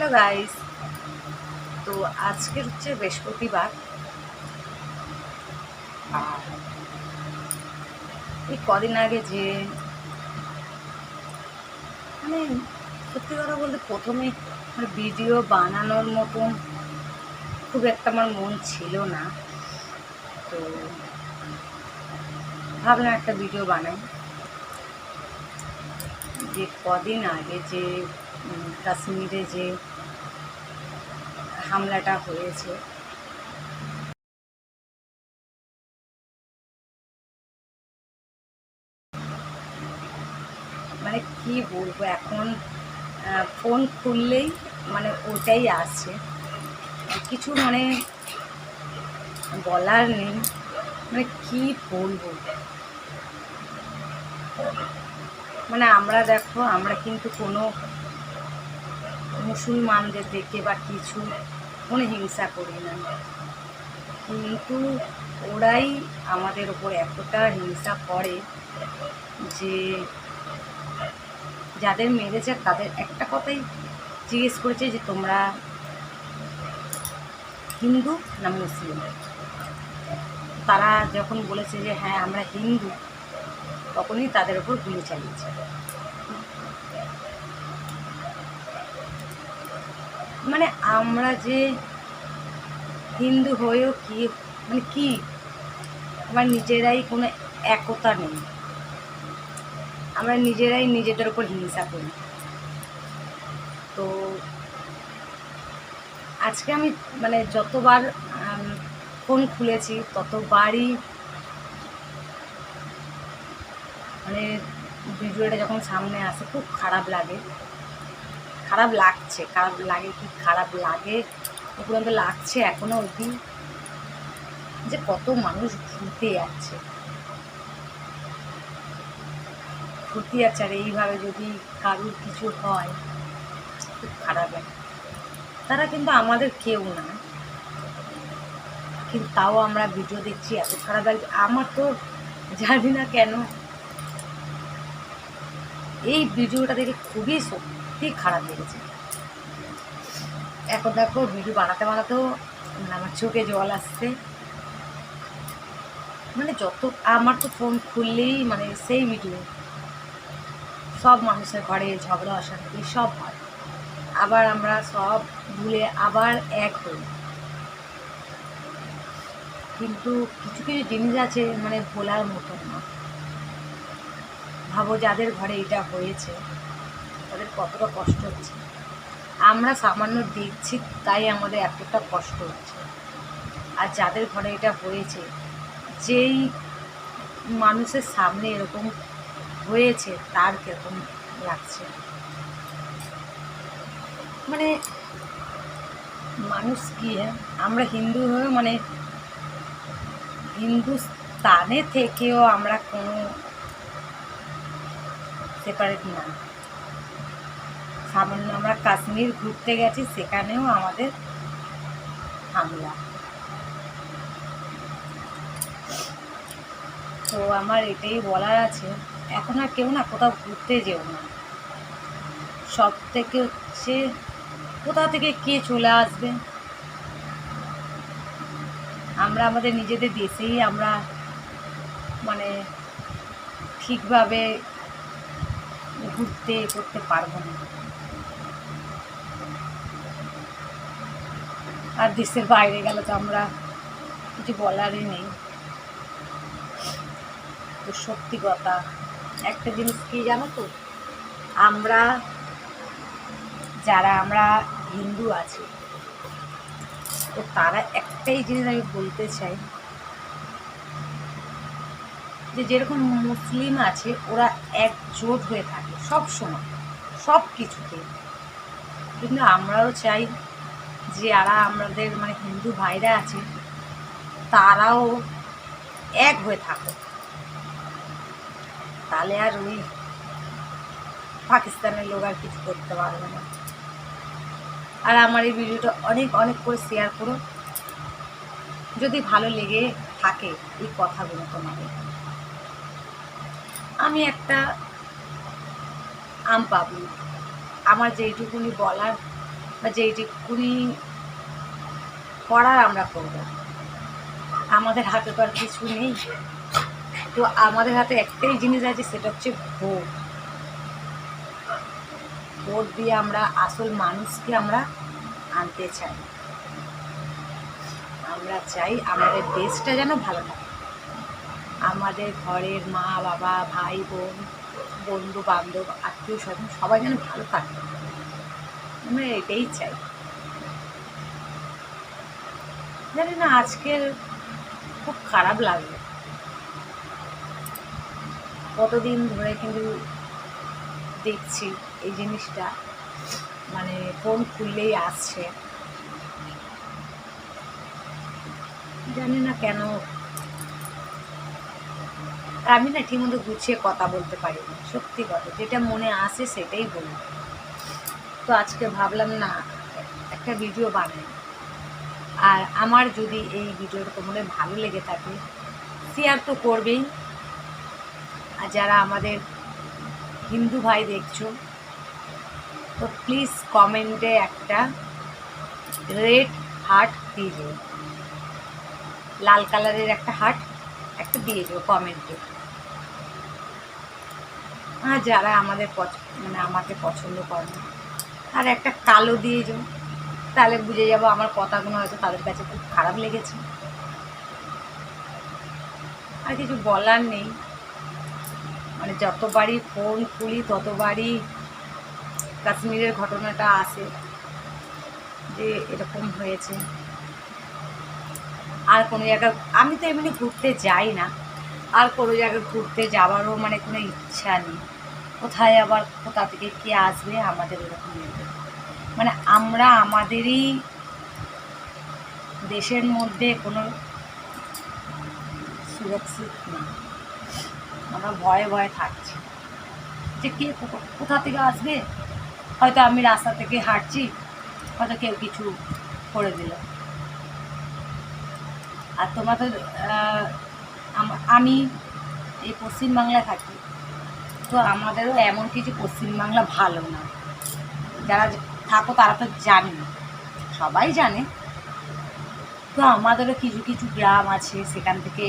Hello guys. তো আজকের হচ্ছে বৃহস্পতিবার। আর এই কদিন আগে যে মানে সত্যি কথা বলতে প্রথমে ভিডিও বানানোর মতন খুব একটা আমার মন ছিল না। তো ভাবলাম একটা ভিডিও বানাই। যে কদিন আগে যে কাশ্মীরে যে হামলাটা হয়েছে। মানে কি বলব, এখন ফোন খুললেই মানে ওটাই আসছে কিছু মানে বলার নেই। মানে কি বলব? মানে আমরা দেখো, আমরা কিন্তু কোনো মুসলমানদের দেখে বা কিছু কোনো হিংসা করি না। কিন্তু ওরাই আমাদের ওপর এতটা হিংসা করে যে যাদের মেরেছে তাদের একটা কথাই জিজ্ঞেস করেছে যে, তোমরা হিন্দু না মুসলিম? তারা যখন বলেছে যে হ্যাঁ আমরা হিন্দু, তখনই তাদের ওপর গুলি চালিয়েছে। মানে আমরা যে হিন্দু হয়েও কি মানে কি? আমার নিজেরাই কোনো একতা নেই। আমরা নিজেরাই নিজেদের ওপর হিংসা করি। তো আজকে আমি মানে যতবার ফোন খুলেছি, ততবারই মানে ভিডিওটা যখন সামনে আসে, খুব খারাপ লাগে। খারাপ লাগছে, খারাপ লাগে কি খারাপ লাগে? উপরন্ত লাগছে এখনও অবধি। যে কত মানুষ ঘুরতে যাচ্ছে। ঘুরতে যাচ্ছে আর এইভাবে যদি কারুর কিছু হয়, খুব খারাপ লাগে। তারা কিন্তু আমাদের কেউ না। কিন্তু তাও আমরা ভিডিও দেখছি, এত খারাপ লাগছে। আমার তো জানি না কেন। এই ভিডিওটা দেখে খুবই সত্যি খারাপ লেগেছে। এখন দেখো ভিডিও বানাতে বানাতেও মানে আমার চোখে জল আসছে। মানে যত আমার তো ফোন খুললেই মানে সেই ভিডিও সব মানুষের ঘরে ঝগড়া, অশান্তি সব হয়। আবার আমরা সব ভুলে আবার এক হই। কিন্তু কিছু কিছু জিনিস আছে মানে ভোলার মতন না। ভাবো যাদের ঘরে এটা হয়েছে। তাদের কতটা কষ্ট হচ্ছে। আমরা সামান্য দেখছি, তাই আমাদের এতটা কষ্ট হচ্ছে। আর যাদের ঘরে এটা হয়েছে, যেই মানুষের সামনে এরকম হয়েছে, তার কীরকম লাগছে? মানে মানুষ কি হ্যাঁ? আমরা হিন্দু হয়ে মানে হিন্দুস্তানে থেকেও আমরা কোনো সেপারেট না। সামান্য আমরা কাশ্মীর ঘুরতে গেছি, সেখানেও আমাদের হামলা। তো আমার এটাই বলার আছে, এখন আর কেউ না কোথাও ঘুরতে যেও না। সব থেকে হচ্ছে কোথা থেকে কে চলে আসবে? আমরা আমাদের নিজেদের দেশেই আমরা মানে ঠিকভাবে ঘুরতে করতে পারব না। আর দেশের বাইরে গেলে তো আমরা কিছু বলারই নেই। তো সত্যি কথা, একটা জিনিস কি জানো তো? আমরা যারা আমরা হিন্দু আছি, তো তারা একটাই জিনিস আমি বলতে চাই, যে যেরকম মুসলিম আছে, ওরা একজোট হয়ে থাকে সব সময় সব কিছুতে কিন্তু আমরাও চাই যারা আমাদের মানে হিন্দু ভাইরা আছে, তারাও এক হয়ে থাকুক। তাহলে আর ওই পাকিস্তানের লোক আর কিছু করতে পারবে না। আর আমার এই ভিডিওটা অনেক অনেক করে শেয়ার করো যদি ভালো লেগে থাকে এই কথাগুলো তোমাদের। আমি একটা আম পাবলিক আমার যেইটুকুনি বলার বা যেইটুকুনি করার আমরা করব। আমাদের হাতে তো আর কিছু নেই। তো আমাদের হাতে একটাই জিনিস আছে, সেটা হচ্ছে ভোট। ভোট দিয়ে আমরা আসল মানুষকে আমরা আনতে চাই। আমরা চাই আমাদের দেশটা যেন ভালো থাকে। আমাদের ঘরের মা বাবা ভাই বোন বন্ধু বান্ধব আত্মীয় স্বজন সবাই যেন ভালো থাকে। আমরা এটাই চাই। জানি না, আজকের খুব খারাপ লাগল। কতদিন ধরে কিন্তু দেখছি এই জিনিসটা মানে ফোন খুললেই আসছে। জানি না কেন। আমি না ঠিকমতো গুছিয়ে কথা বলতে পারি না সত্যি কথা। যেটা মনে আসে সেটাই বলি। তো আজকে ভাবলাম, না, একটা ভিডিও বানাই। আর আমার যদি এই ভিডিওটা তোমাদের ভালো লেগে থাকে শেয়ার তো করবেই। আর যারা আমাদের হিন্দু ভাই দেখছ, তো প্লিজ কমেন্টে একটা রেড হার্ট দিয়ে দিও। লাল কালারের একটা হার্ট একটা দিয়ে দিও কমেন্টে আর যারা আমাদের পছ- মানে আমাকে পছন্দ করে না আর একটা কালো দিয়ে যাও, তাহলে বুঝে যাব আমার কথাগুলো হয়তো তাদের কাছে খুব খারাপ লেগেছে। আর কিছু বলার নেই। মানে যতবারই ফোন খুলি, ততবারই কাশ্মীরের ঘটনাটা আসে যে এরকম হয়েছে। আর কোনো জায়গা আমি তো এমনি ঘুরতে যাই না। আর কোনো জায়গায় ঘুরতে যাওয়ারও মানে কোনো ইচ্ছা নেই। কোথায় আবার, কোথা থেকে কে আসবে, আমাদের এরকম নেই। মানে আমরা আমাদেরই দেশের মধ্যে কোনো সুরক্ষিত না আমরা ভয়ে ভয়ে থাকছি। যে কে কোথা থেকে আসবে? হয়তো আমি রাস্তা থেকে হাঁটছি, হয়তো কেউ কিছু করে দিল। আর তোমরা তো আমি এই পশ্চিমবাংলায় থাকি। তো আমাদেরও এমন কিছু পশ্চিমবাংলা ভালো না। যারা থাকো তারা তো জানে, সবাই জানে। তো আমাদেরও কিছু কিছু গ্রাম আছে, সেখান থেকে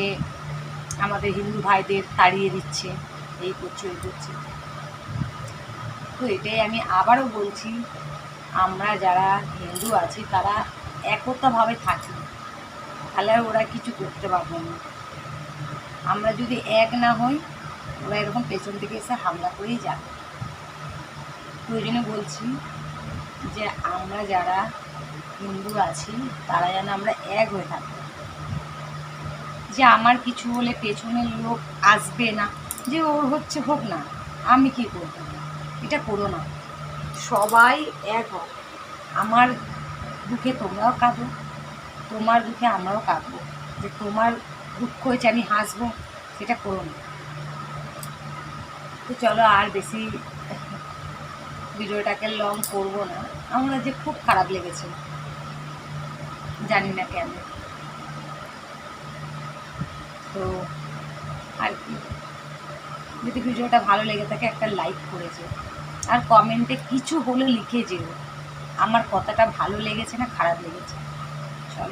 আমাদের হিন্দু ভাইদের তাড়িয়ে দিচ্ছে, এই করছে, ওই করছে। তো এটাই আমি আবারও বলছি, আমরা যারা হিন্দু আছি, তারা একতাভাবে থাকি। তাহলে ওরা কিছু করতে পারবে না। আমরা যদি এক না হই ওরা এরকম পেছন থেকে এসে হামলা করেই যাবে। ওই জন্য বলছি যে আমরা যারা হিন্দু আছি, তারা যেন আমরা এক হয়ে থাকি। যে আমার কিছু হলে পেছনের লোক আসবে না, যে ওর হচ্ছে হোক না, আমি কি করব? এটা করো না। সবাই এক হোক আমার দুঃখে তোমরাও কাঁদো, তোমার দুঃখে আমরাও কাঁদবো। যে তোমার দুঃখ হয়েছে আমি হাসবো, সেটা করো না। তো চলো আর বেশি ভিডিওটাকে লং করব না। আমার যে খুব খারাপ লেগেছে। জানি না কেন। তো আর কি। যদি ভিডিওটা ভালো লেগে থাকে, একটা লাইক করেছে। আর কমেন্টে কিছু হলে লিখে যেও। আমার কথাটা ভালো লেগেছে না খারাপ লেগেছে? চল